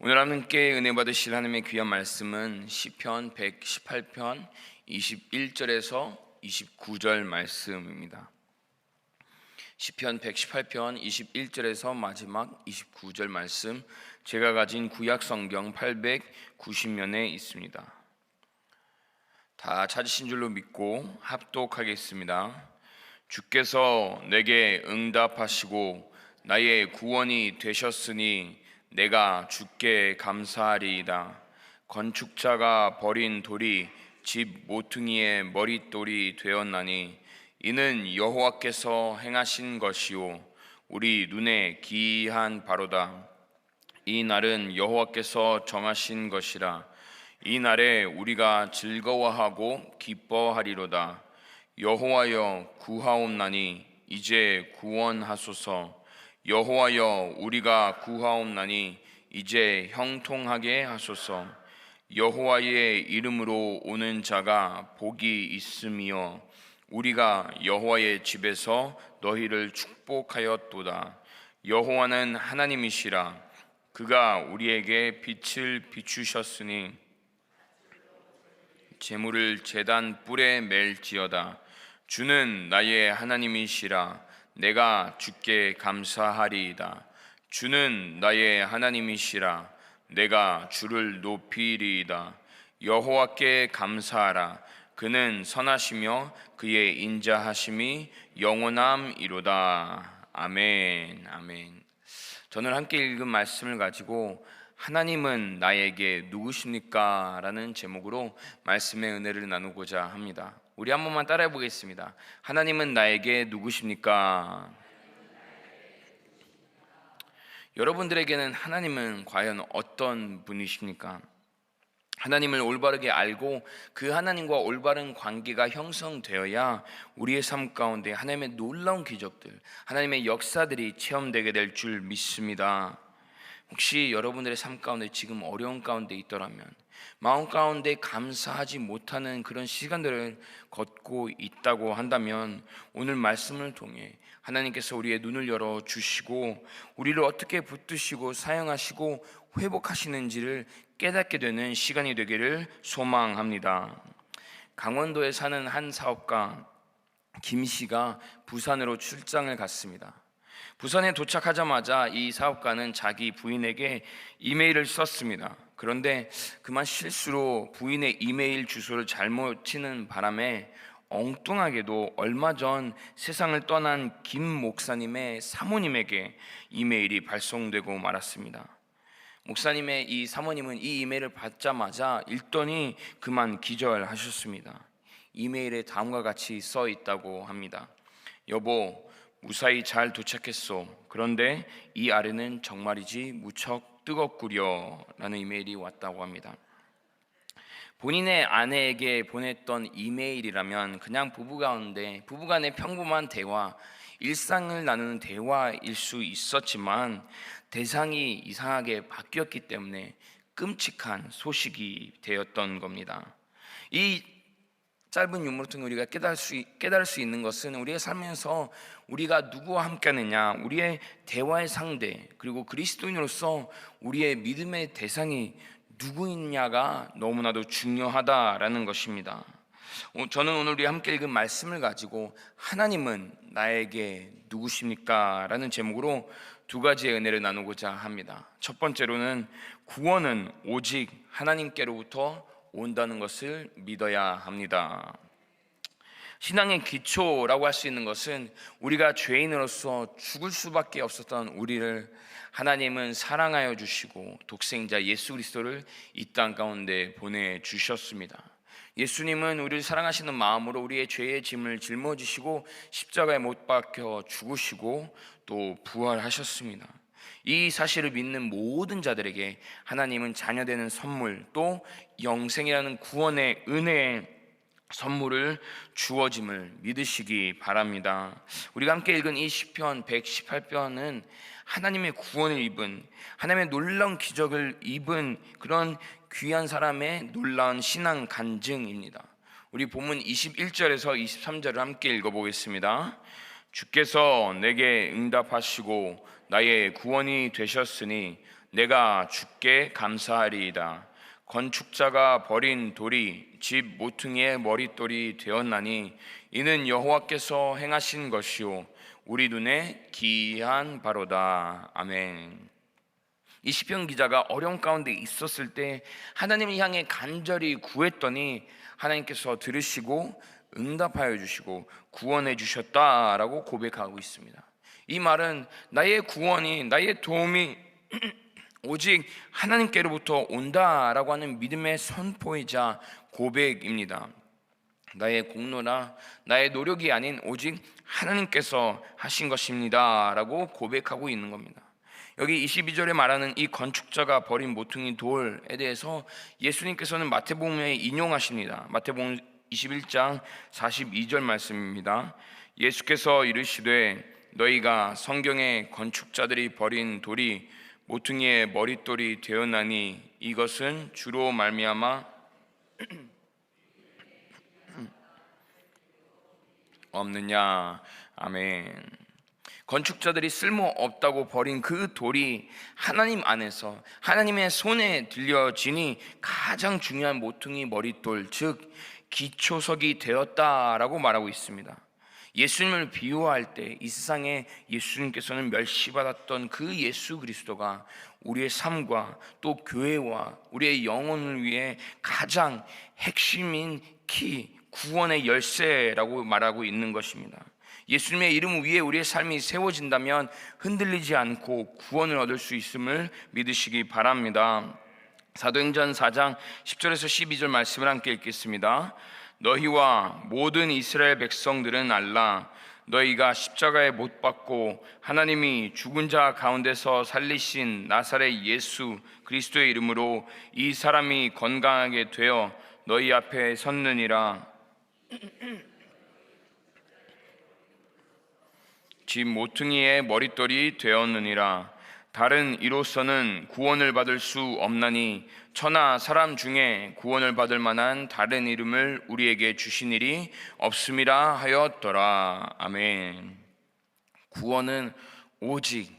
오늘 함께 은혜 받으실 하나님의 귀한 말씀은 시편 118편 21절에서 29절 말씀입니다. 시편 118편 21절에서 마지막 29절 말씀 제가 가진 구약 성경 890면에 있습니다. 다 찾으신 줄로 믿고 합독하겠습니다. 주께서 내게 응답하시고 나의 구원이 되셨으니 내가 주께 감사하리이다. 건축자가 버린 돌이 집 모퉁이의 머릿돌이 되었나니 이는 여호와께서 행하신 것이요 우리 눈에 기이한 바로다. 이 날은 여호와께서 정하신 것이라 이 날에 우리가 즐거워하고 기뻐하리로다. 여호와여 구하옵나니 이제 구원하소서. 여호와여 우리가 구하옵나니 이제 형통하게 하소서. 여호와의 이름으로 오는 자가 복이 있으며 우리가 여호와의 집에서 너희를 축복하였도다. 여호와는 하나님이시라. 그가 우리에게 빛을 비추셨으니 재물을 제단 뿔에 맬지어다. 주는 나의 하나님이시라. 내가 주께 감사하리이다. 주는 나의 하나님이시라. 내가 주를 높이리이다. 여호와께 감사하라. 그는 선하시며 그의 인자하심이 영원함이로다. 아멘. 아멘. 저는 함께 읽은 말씀을 가지고 하나님은 나에게 누구십니까? 라는 제목으로 말씀의 은혜를 나누고자 합니다. 우리 한 번만 따라해 보겠습니다. 하나님은 나에게 누구십니까? 여러분들에게는 하나님은 과연 어떤 분이십니까? 하나님을 올바르게 알고 그 하나님과 올바른 관계가 형성되어야 우리의 삶 가운데 하나님의 놀라운 기적들, 하나님의 역사들이 체험되게 될 줄 믿습니다. 혹시 여러분들의 삶 가운데 지금 어려운 가운데 있더라면 마음 가운데 감사하지 못하는 그런 시간들을 걷고 있다고 한다면 오늘 말씀을 통해 하나님께서 우리의 눈을 열어 주시고 우리를 어떻게 붙드시고 사용하시고 회복하시는지를 깨닫게 되는 시간이 되기를 소망합니다. 강원도에 사는 한 사업가 김 씨가 부산으로 출장을 갔습니다. 부산에 도착하자마자 이 사업가는 자기 부인에게 이메일을 썼습니다. 그런데 그만 실수로 부인의 이메일 주소를 잘못 치는 바람에 엉뚱하게도 얼마 전 세상을 떠난 김 목사님의 사모님에게 이메일이 발송되고 말았습니다. 목사님의 이 사모님은 이 이메일을 받자마자 읽더니 그만 기절하셨습니다. 이메일에 다음과 같이 써 있다고 합니다. 여보, 무사히 잘 도착했소. 그런데 이 아래는 정말이지 무척 뜨겁구려. 라는 이메일이 왔다고 합니다. 본인의 아내에게 보냈던 이메일이라면 그냥 부부 가운데 부부 간의 평범한 대화, 일상을 나누는 대화일 수 있었지만 대상이 이상하게 바뀌었기 때문에 끔찍한 소식이 되었던 겁니다. 이 짧은 유물을 통해 우리가 깨달을 수, 깨달을 수 있는 것은 우리의 삶에서 우리가 누구와 함께하느냐, 우리의 대화의 상대, 그리고 그리스도인으로서 우리의 믿음의 대상이 누구있냐가 너무나도 중요하다라는 것입니다. 어, 저는 오늘 우리 함께 읽은 말씀을 가지고 하나님은 나에게 누구십니까? 라는 제목으로 두 가지의 은혜를 나누고자 합니다. 첫 번째로는 구원은 오직 하나님께로부터 온다는 것을 믿어야 합니다. 신앙의 기초라고 할 수 있는 것은 우리가 죄인으로서 죽을 수밖에 없었던 우리를 하나님은 사랑하여 주시고 독생자 예수 그리스도를 이 땅 가운데 보내 주셨습니다. 예수님은 우리를 사랑하시는 마음으로 우리의 죄의 짐을 짊어지시고 십자가에 못 박혀 죽으시고 또 부활하셨습니다. 이 사실을 믿는 모든 자들에게 하나님은 자녀되는 선물 또 영생이라는 구원의 은혜의 선물을 주어짐을 믿으시기 바랍니다. 우리가 함께 읽은 이 시편 118편은 하나님의 구원을 입은 하나님의 놀라운 기적을 입은 그런 귀한 사람의 놀라운 신앙 간증입니다. 우리 본문 21절에서 23절을 함께 읽어 보겠습니다. 주께서 내게 응답하시고 나의 구원이 되셨으니 내가 주께 감사하리이다. 건축자가 버린 돌이 집 모퉁이의 머릿돌이 되었나니 이는 여호와께서 행하신 것이요 우리 눈에 기이한 바로다. 아멘. 이 시편 기자가 어려운 가운데 있었을 때 하나님을 향해 간절히 구했더니 하나님께서 들으시고 응답하여 주시고 구원해 주셨다라고 고백하고 있습니다. 이 말은 나의 구원이 나의 도움이 오직 하나님께로부터 온다라고 하는 믿음의 선포이자 고백입니다. 나의 공로나 나의 노력이 아닌 오직 하나님께서 하신 것입니다라고 고백하고 있는 겁니다. 여기 22절에 말하는 이 건축자가 버린 모퉁이 돌에 대해서 예수님께서는 마태복음에 인용하십니다. 마태복음 21장 42절 말씀입니다. 예수께서 이르시되 너희가 성경에 건축자들이 버린 돌이 모퉁이의 머릿돌이 되었나니 이것은 주로 말미암아 없느냐 아멘. 건축자들이 쓸모 없다고 버린 그 돌이 하나님 안에서 하나님의 손에 들려지니 가장 중요한 모퉁이 머릿돌 즉 기초석이 되었다라고 말하고 있습니다. 예수님을 비유할 때 이 세상에 예수님께서는 멸시받았던 그 예수 그리스도가 우리의 삶과 또 교회와 우리의 영혼을 위해 가장 핵심인 키 구원의 열쇠라고 말하고 있는 것입니다. 예수님의 이름 위에 우리의 삶이 세워진다면 흔들리지 않고 구원을 얻을 수 있음을 믿으시기 바랍니다. 사도행전 4장 10절에서 12절 말씀을 함께 읽겠습니다. 너희와 모든 이스라엘 백성들은 알라. 너희가 십자가에 못 박고 하나님이 죽은 자 가운데서 살리신 나사렛 예수 그리스도의 이름으로 이 사람이 건강하게 되어 너희 앞에 섰느니라. 집 모퉁이의 머릿돌이 되었느니라 다른 이로서는 구원을 받을 수 없나니 천하 사람 중에 구원을 받을 만한 다른 이름을 우리에게 주신 일이 없음이라 하였더라 아멘 구원은 오직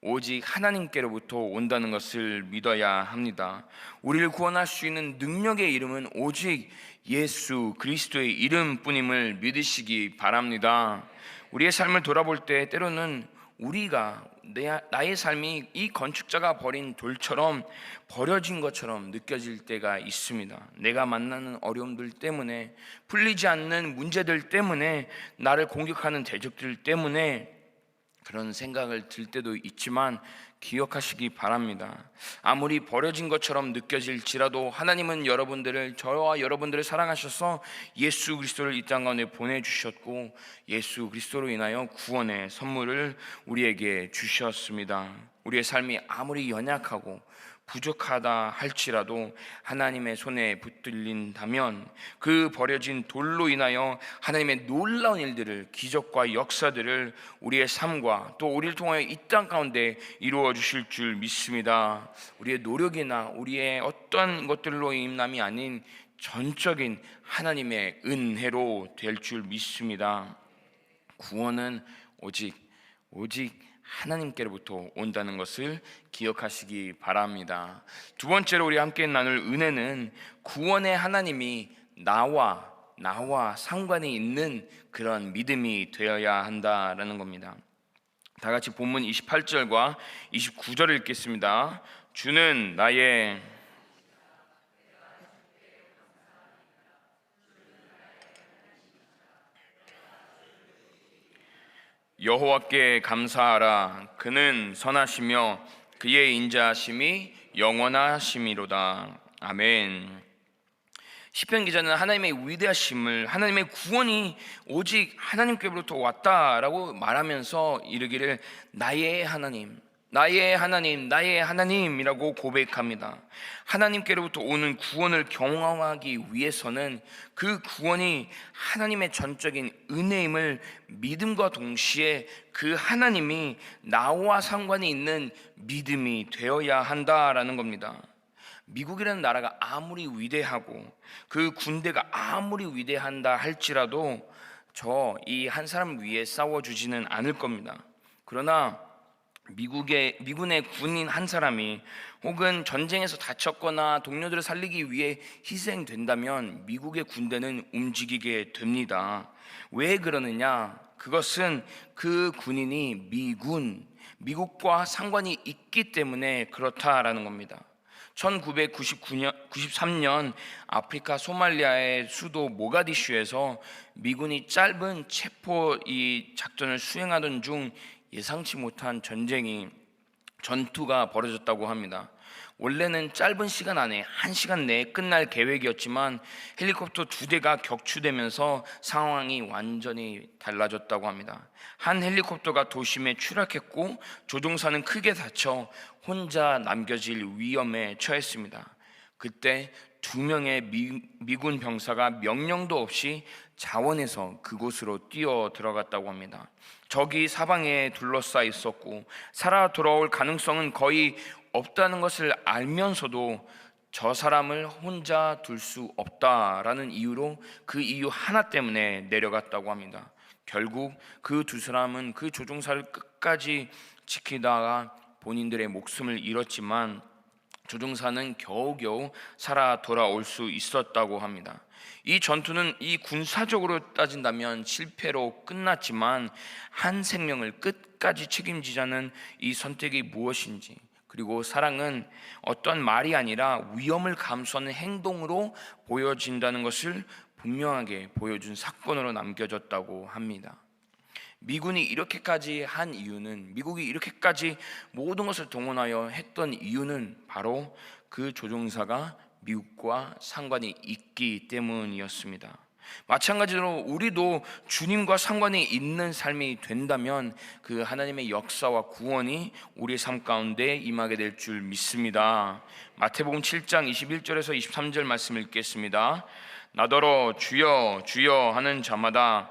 오직 하나님께로부터 온다는 것을 믿어야 합니다. 우리를 구원할 수 있는 능력의 이름은 오직 예수 그리스도의 이름뿐임을 믿으시기 바랍니다. 우리의 삶을 돌아볼 때 때로는 우리가 내, 나의 삶이 이 건축자가 버린 돌처럼 버려진 것처럼 느껴질 때가 있습니다. 내가 만나는 어려움들 때문에 풀리지 않는 문제들 때문에 나를 공격하는 대적들 때문에 그런 생각을 들 때도 있지만 기억하시기 바랍니다. 아무리 버려진 것처럼 느껴질지라도 하나님은 여러분들을 저와 여러분들을 사랑하셔서 예수 그리스도를 이 땅 가운데 보내 주셨고 예수 그리스도로 인하여 구원의 선물을 우리에게 주셨습니다. 우리의 삶이 아무리 연약하고 부족하다 할지라도 하나님의 손에 붙들린다면 그 버려진 돌로 인하여 하나님의 놀라운 일들을 기적과 역사들을 우리의 삶과 또 우리를 통하여 이 땅 가운데 이루어 주실 줄 믿습니다. 우리의 노력이나 우리의 어떤 것들로 인남이 아닌 전적인 하나님의 은혜로 될 줄 믿습니다. 구원은 오직 오직 하나님께로부터 온다는 것을 기억하시기 바랍니다. 두 번째로 우리 함께 나눌 은혜는 구원의 하나님이 나와 나와 상관이 있는 그런 믿음이 되어야 한다라는 겁니다. 다 같이 본문 28절과 29절을 읽겠습니다. 주는 나의 여호와께 감사하라. 그는 선하시며 그의 인자하심이 영원하심이로다. 아멘. 시편 기자는 하나님의 위대하심을 하나님의 구원이 오직 하나님께로부터 왔다라고 말하면서 이르기를 나의 하나님 나의 하나님, 나의 하나님이라고 고백합니다. 하나님께로부터 오는 구원을 경험하기 위해서는 그 구원이 하나님의 전적인 은혜임을 믿음과 동시에 그 하나님이 나와 상관이 있는 믿음이 되어야 한다라는 겁니다. 미국이라는 나라가 아무리 위대하고 그 군대가 아무리 위대한다 할지라도 저 이 한 사람 위에 싸워주지는 않을 겁니다. 그러나 미국의 미군의 군인 한 사람이 혹은 전쟁에서 다쳤거나 동료들을 살리기 위해 희생된다면 미국의 군대는 움직이게 됩니다. 왜 그러느냐? 그것은 그 군인이 미군, 미국과 상관이 있기 때문에 그렇다라는 겁니다. 1999년 93년 아프리카 소말리아의 수도 모가디슈에서 미군이 짧은 체포 이 작전을 수행하던 중 예상치 못한 전쟁이 전투가 벌어졌다고 합니다. 원래는 짧은 시간 안에 한 시간 내에 끝날 계획이었지만 헬리콥터 두 대가 격추되면서 상황이 완전히 달라졌다고 합니다. 한 헬리콥터가 도심에 추락했고 조종사는 크게 다쳐 혼자 남겨질 위험에 처했습니다. 그때 두 명의 미, 미군 병사가 명령도 없이 자원에서 그곳으로 뛰어 들어갔다고 합니다. 적이 사방에 둘러싸 있었고 살아 돌아올 가능성은 거의 없다는 것을 알면서도 저 사람을 혼자 둘 수 없다라는 이유로 그 이유 하나 때문에 내려갔다고 합니다. 결국 그 두 사람은 그 조종사를 끝까지 지키다가 본인들의 목숨을 잃었지만 조종사는 겨우겨우 살아 돌아올 수 있었다고 합니다. 이 전투는 이 군사적으로 따진다면 실패로 끝났지만 한 생명을 끝까지 책임지자는 이 선택이 무엇인지 그리고 사랑은 어떤 말이 아니라 위험을 감수하는 행동으로 보여진다는 것을 분명하게 보여준 사건으로 남겨졌다고 합니다. 미군이 이렇게까지 한 이유는 미국이 이렇게까지 모든 것을 동원하여 했던 이유는 바로 그 조종사가 미국과 상관이 있기 때문이었습니다. 마찬가지로 우리도 주님과 상관이 있는 삶이 된다면 그 하나님의 역사와 구원이 우리의 삶 가운데 임하게 될 줄 믿습니다. 마태복음 7장 21절에서 23절 말씀 읽겠습니다. 나더러 주여 주여 하는 자마다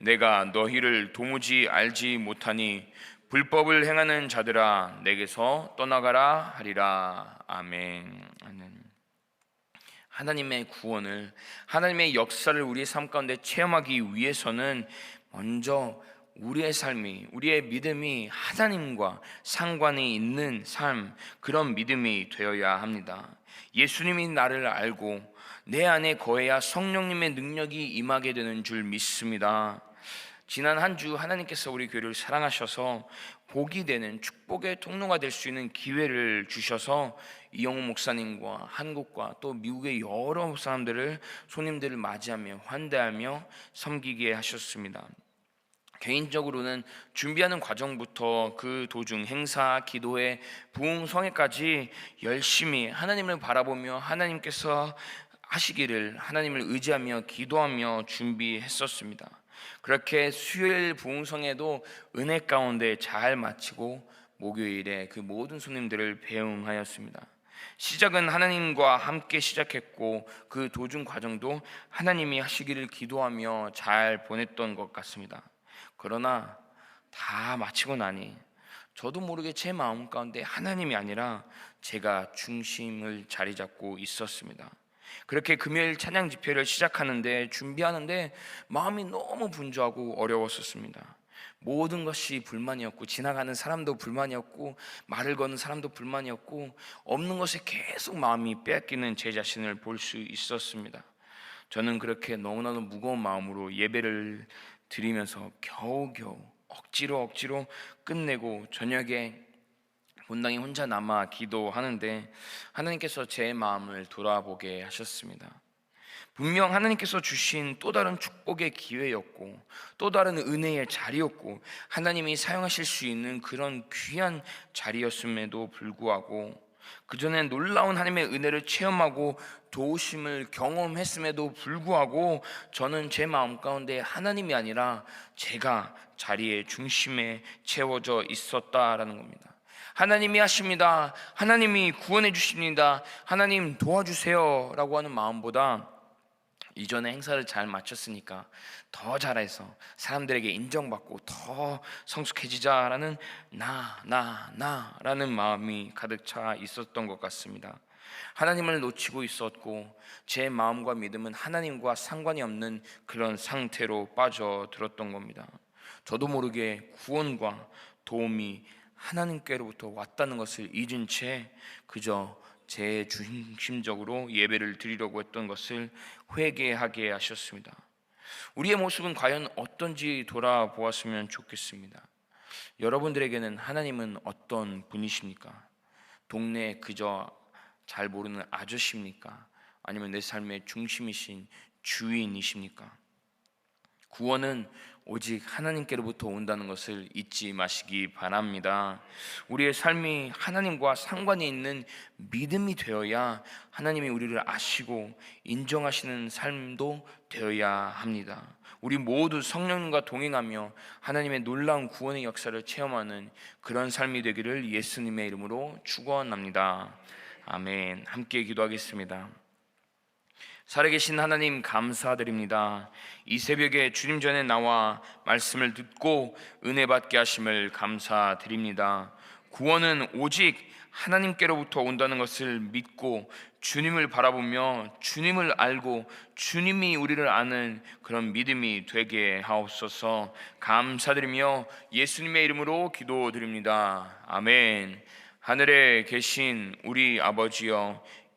내가 너희를 도무지 알지 못하니 불법을 행하는 자들아 내게서 떠나가라 하리라 아멘. 하나님의 구원을 하나님의 역사를 우리의 삶 가운데 체험하기 위해서는 먼저 우리의 삶이 우리의 믿음이 하나님과 상관이 있는 삶 그런 믿음이 되어야 합니다. 예수님이 나를 알고 내 안에 거해야 성령님의 능력이 임하게 되는 줄 믿습니다. 지난 한 주 하나님께서 우리 교회를 사랑하셔서 복이 되는 축복의 통로가 될 수 있는 기회를 주셔서 이영호 목사님과 한국과 또 미국의 여러 사람들을 손님들을 맞이하며 환대하며 섬기게 하셨습니다. 개인적으로는 준비하는 과정부터 그 도중 행사, 기도회, 부흥 성회까지 열심히 하나님을 바라보며 하나님께서 하시기를 하나님을 의지하며 기도하며 준비했었습니다. 그렇게 수요일 부흥성에도 은혜 가운데 잘 마치고 목요일에 그 모든 손님들을 배웅하였습니다. 시작은 하나님과 함께 시작했고 그 도중 과정도 하나님이 하시기를 기도하며 잘 보냈던 것 같습니다. 그러나 다 마치고 나니 저도 모르게 제 마음 가운데 하나님이 아니라 제가 중심을 자리 잡고 있었습니다. 그렇게 금요일 찬양 집회를 시작하는데 준비하는데 마음이 너무 분주하고 어려웠었습니다. 모든 것이 불만이었고 지나가는 사람도 불만이었고 말을 거는 사람도 불만이었고 없는 것에 계속 마음이 빼앗기는 제 자신을 볼 수 있었습니다. 저는 그렇게 너무나도 무거운 마음으로 예배를 드리면서 겨우겨우 억지로 억지로 끝내고 저녁에 본당에 혼자 남아 기도하는데 하나님께서 제 마음을 돌아보게 하셨습니다. 분명 하나님께서 주신 또 다른 축복의 기회였고 또 다른 은혜의 자리였고 하나님이 사용하실 수 있는 그런 귀한 자리였음에도 불구하고 그전에 놀라운 하나님의 은혜를 체험하고 도우심을 경험했음에도 불구하고 저는 제 마음 가운데 하나님이 아니라 제가 자리의 중심에 채워져 있었다라는 겁니다. 하나님이 하십니다. 하나님이 구원해 주십니다. 하나님 도와주세요 라고 하는 마음보다 이전에 행사를 잘 마쳤으니까 더 잘해서 사람들에게 인정받고 더 성숙해지자라는 나, 나, 나라는 마음이 가득 차 있었던 것 같습니다. 하나님을 놓치고 있었고 제 마음과 믿음은 하나님과 상관이 없는 그런 상태로 빠져들었던 겁니다. 저도 모르게 구원과 도움이 하나님께로부터 왔다는 것을 잊은 채 그저 제 중심적으로 예배를 드리려고 했던 것을 회개하게 하셨습니다. 우리의 모습은 과연 어떤지 돌아보았으면 좋겠습니다. 여러분들에게는 하나님은 어떤 분이십니까? 동네 그저 잘 모르는 아저씨입니까? 아니면 내 삶의 중심이신 주인이십니까? 구원은 오직 하나님께로부터 온다는 것을 잊지 마시기 바랍니다. 우리의 삶이 하나님과 상관이 있는 믿음이 되어야 하나님이 우리를 아시고 인정하시는 삶도 되어야 합니다. 우리 모두 성령님과 동행하며 하나님의 놀라운 구원의 역사를 체험하는 그런 삶이 되기를 예수님의 이름으로 축원합니다. 아멘. 함께 기도하겠습니다. 살아계신 하나님 감사드립니다. 이 새벽에 주님 전에 나와 말씀을 듣고 은혜 받게 하심을 감사드립니다. 구원은 오직 하나님께로부터 온다는 것을 믿고 주님을 바라보며 주님을 알고 주님이 우리를 아는 그런 믿음이 되게 하옵소서 감사드리며 예수님의 이름으로 기도드립니다. 아멘. 하늘에 계신 우리 아버지여